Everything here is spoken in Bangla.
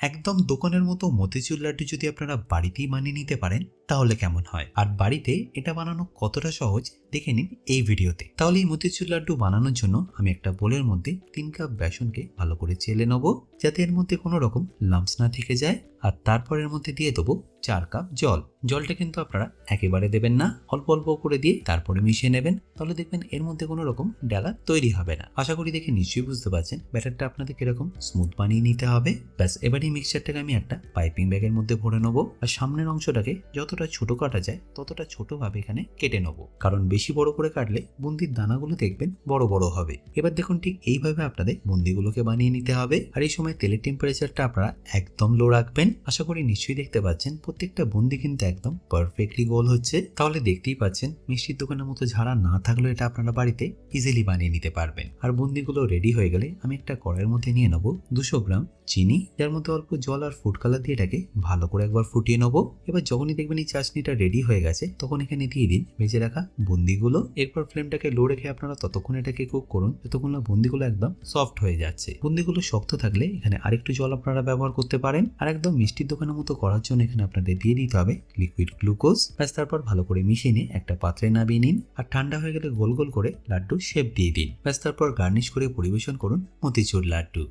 একদম দোকানের মতো মতিচুর লাড্ডু যদি আপনারা বাড়িতেই বানিয়ে নিতে পারেন, তাহলে কেমন হয়? আর বাড়িতে এটা বানানো কতটা সহজ, দেখে নিন এই ভিডিওতে। তাহলে এই মতিচুর লাড্ডু বানানোর জন্য আমি একটা বোলের মধ্যে তিন কাপ বেসনকে ভালো করে চেলে নেব, যাতে এর মধ্যে কোনো রকম লাম্পস না থেকে যায়। আর তারপর এর মধ্যে দিয়ে দেবো চার কাপ জল। জলটা কিন্তু আপনারা একেবারে দেবেন না, অল্প অল্প করে দিয়ে তারপরে মিশিয়ে নেবেন। তাহলে দেখবেন এর মধ্যে কোনো রকম ডালা তৈরি হবে না। আশা করি দেখে নিশ্চয়ই বুঝতে পারছেন, ব্যাটারটা আপনাদের কীরকম স্মুথ বানিয়ে নিতে হবে। ব্যাস এবার এই মিক্সচারটাকে আমি একটা পাইপিং ব্যাগের মধ্যে ভরে নেব। আর সামনের অংশটাকে যতটা ছোট কাটা যায়, ততটা ছোটভাবে এখানে কেটে নেব। কারণ বেশি বড় করে কাটলে বুন্দির দানাগুলো দেখবেন বড় বড় হবে। এবার দেখুন ঠিক এইভাবে আপনাদের বুন্দিগুলোকে বানিয়ে নিতে হবে। আর এই সময় তেলের টেম্পারেচারটা আপনারা একদম লো রাখবেন। আশা করি নিশ্চয়ই দেখতে পাচ্ছেন, প্রত্যেকটা বন্দি কিন্তু একদম পারফেক্টলি গোল হচ্ছে। তাহলে দেখতেই পাচ্ছেন, মিষ্টির দোকানের মতো ঝাড়া না থাকলেও এটা আপনারা বাড়িতে ইজিলি বানিয়ে নিতে পারবেন। আর বুন্দিগুলো রেডি হয়ে গেলে আমি একটা কড়াইয়ের মধ্যে নিয়ে নেব দুশো গ্রাম চিনি। যার মধ্যে অল্প জল আর ফুড কালার দিয়ে এটাকে ভালো করে একবার ফুটিয়ে নেব। এবার যখনই দেখবেন এই চাশনিটা রেডি হয়ে গেছে, তখন এখানে দিয়ে দিন ভেজে রাখা বুন্দিগুলো। এরপর ফ্লেমটাকে লো রেখে আপনারা ততক্ষণ এটাকে কুক করুন, যতক্ষণ না বুন্দিগুলো একদম সফট হয়ে যাচ্ছে। বুন্দিগুলো শক্ত থাকলে এখানে আরেকটু জল আপনারা ব্যবহার করতে পারেন। আর একদম মিষ্টির দোকানের মতো করার জন্য এখানে আপনাদের দিয়ে দিতে হবে লিকুইড গ্লুকোজ ব্যাস, তারপর ভালো করে মিশিয়ে নিয়ে একটা পাত্রে নামিয়ে নিন আর ঠান্ডা হয়ে গেলে গোল গোল করে লাড্ডু শেপ দিয়ে দিন। ব্যাস, তারপর গার্নিশ করে পরিবেশন করুন মতিচুর লাড্ডু।